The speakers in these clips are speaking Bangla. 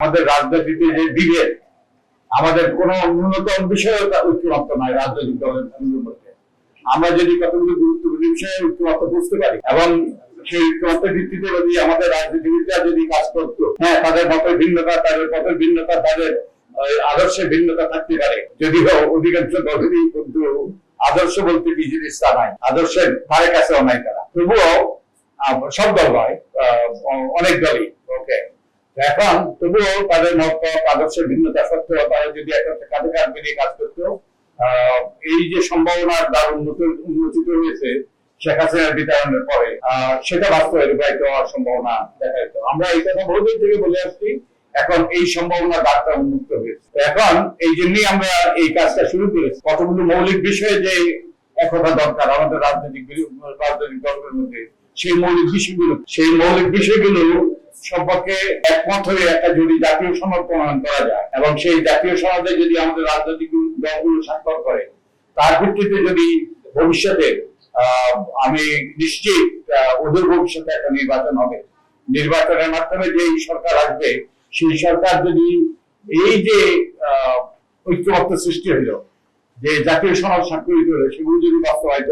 আমাদের রাজনীতিতে যে বিভেদ আমাদের কোন ন্যূনতম বিষয়ে ঐক্যমত্য নাই রাজনৈতিক দলের মধ্যে। আমরা যদি কতগুলো গুরুত্বপূর্ণ বিষয়ে ঐক্যমত্য বুঝতে পারি এবং সেই ঐক্যমত্যের ভিত্তিতে যদি আমাদের রাজনীতিবিদরা যদি কাজ করতো হ্যাঁ তাদের মতের ভিন্নতা তাদের পথের ভিন্নতা তাদের আহ, আদর্শের ভিন্নতা থাকতে পারে। যদিও অধিকাংশ দলেরই কিন্তু আদর্শ বলতে কি জিনিসটা নাই আদর্শের ধারে কাছেও নাই তারা। তবুও সব দল নয় আহ, অনেক দলই ওকে এখন তবুও তাদের মত, আদর্শের ভিন্নতা সত্ত্বেও তারা যদি কাঁধে কাঁধ মিলিয়ে কাজ করতো এই যে সম্ভাবনার উন্নত উন্মোচিত হয়েছে, শেখ হাসিনার বিতরণের পরে সেটা বাস্তবে রূপায়িত হওয়ার সম্ভাবনা দেখা যেত আমরা এই কথা বহুদিন থেকে বলে আসছি, এখন এই সম্ভাবনার দ্বারটা উন্মুক্ত হয়েছে। এখন এই জন্যই আমরা এই কাজটা শুরু করেছি। কতগুলো মৌলিক বিষয়ে যে একতা দরকার আমাদের রাজনৈতিক রাজনৈতিক দলগুলোর মধ্যে, সেই মৌলিক বিষয়গুলো, সেই মৌলিক বিষয়গুলো সম্পর্কে একমত হয়ে একটা যদি জাতীয় সনদ প্রণয়ন করা যায়, এবং সেই জাতীয় সনদে যদি আমাদের রাজনৈতিক দলগুলো স্বাক্ষর করে, তার ভিত্তিতে যদি ভবিষ্যতে আমি নিশ্চিত অদূর ভবিষ্যতে একটা নির্বাচন হবে। নির্বাচনের মাধ্যমে যে সরকার আসবে, সেই সরকার যদি এই যে ঐক্যমত্য সৃষ্টি হলো যে জাতীয় সনদ স্বাক্ষরিত হলো সেগুলো যদি বাস্তবায়িত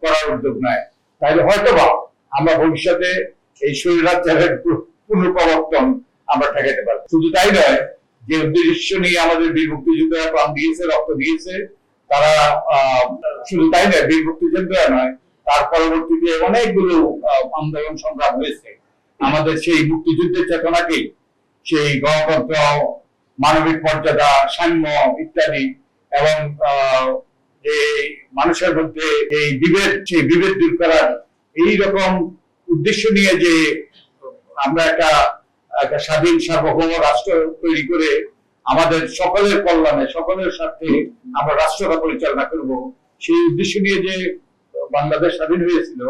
করার উদ্যোগ নেয়, তাহলে হয়তো বা আমরা ভবিষ্যতে এই স্বৈরাচারের পু- পুনঃপ্রবর্তন আমরা ঠেকাতে পারব। শুধু তাই নয়, যে উদ্দেশ্য নিয়ে আমাদের বীর মুক্তিযোদ্ধারা প্রাণ দিয়েছে, রক্ত দিয়েছে, তারা শুধু তাই নয়, বীর মুক্তিযোদ্ধা নয়, তার পরবর্তীতে অনেকগুলো আন্দোলন সংগ্রাম হয়েছে। আমাদের সেই মুক্তিযুদ্ধের চেতনাকেই সেই গণতন্ত্র, মানবিক মর্যাদা, সাম্য ইত্যাদি এবং যে মানুষের মধ্যে এই বিভেদ, সেই বিভেদ দূর করার এই রকম উদ্দেশ্য নিয়ে যে আমরা একটা একটা স্বাধীন সার্বভৌম রাষ্ট্র তৈরি করে আমাদের সকলের কল্যাণে, সকলের স্বার্থে আমরা রাষ্ট্রটা পরিচালনা করব। সেই উদ্দেশ্য নিয়ে যে বাংলাদেশ স্বাধীন হয়েছিল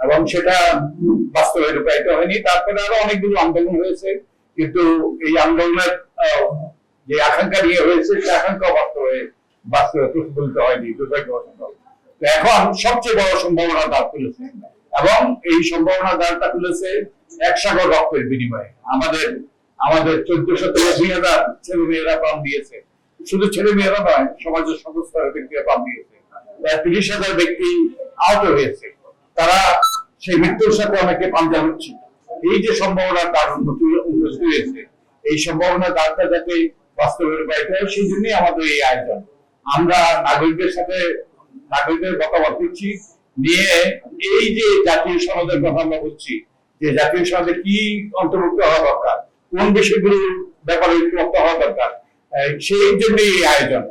এবং সেটা বাস্তবে রূপায়িত হয়নি, তারপরে আরও অনেকগুলো আন্দোলন হয়েছে। কিন্তু এই আন্দোলনের যে আকাঙ্ক্ষা নিয়ে হয়েছে, সে আকাঙ্ক্ষা বাস্তবে বাস্তবে প্রতিফলিত হয়নি, দুর্ভাগ্যবশত। এখন সবচেয়ে বড় সম্ভাবনা দ্বার খুলেছে এবং এই সম্ভাবনা দ্বারটা খুলেছে এক সাগর রক্তের বিনিময়ে। আমাদের আমাদের চোদ্দশো থেকে ছেলে মেয়েরা প্রাণ দিয়েছে। শুধু ছেলে মেয়েরা নয়, সমাজের সমস্ত ব্যক্তিরা প্রাণ দিয়েছে। প্রায় তিরিশ হাজার ব্যক্তি আহত হয়েছে। তারা সেই মৃত্যুর সাথে অনেকে পাঞ্জা হচ্ছে। এই যে সম্ভাবনা তার উন্নতি উন্নতি হয়েছে, এই সম্ভাবনা দ্বারটা যাতে বাস্তবে হয় সেই জন্যই আমাদের এই আয়োজন। আমরা নাগরিকদের সাথে, নাগরিকদের মতামত দিচ্ছি। নিয়ে এই যে জাতীয় সনদের কথা আমরা বলছি, যে জাতীয় সনদে কি অন্তর্ভুক্ত হওয়া দরকার? কোন বিষয়গুলোর ব্যাপারে হওয়া দরকার? সেই জন্যই এই আয়োজন।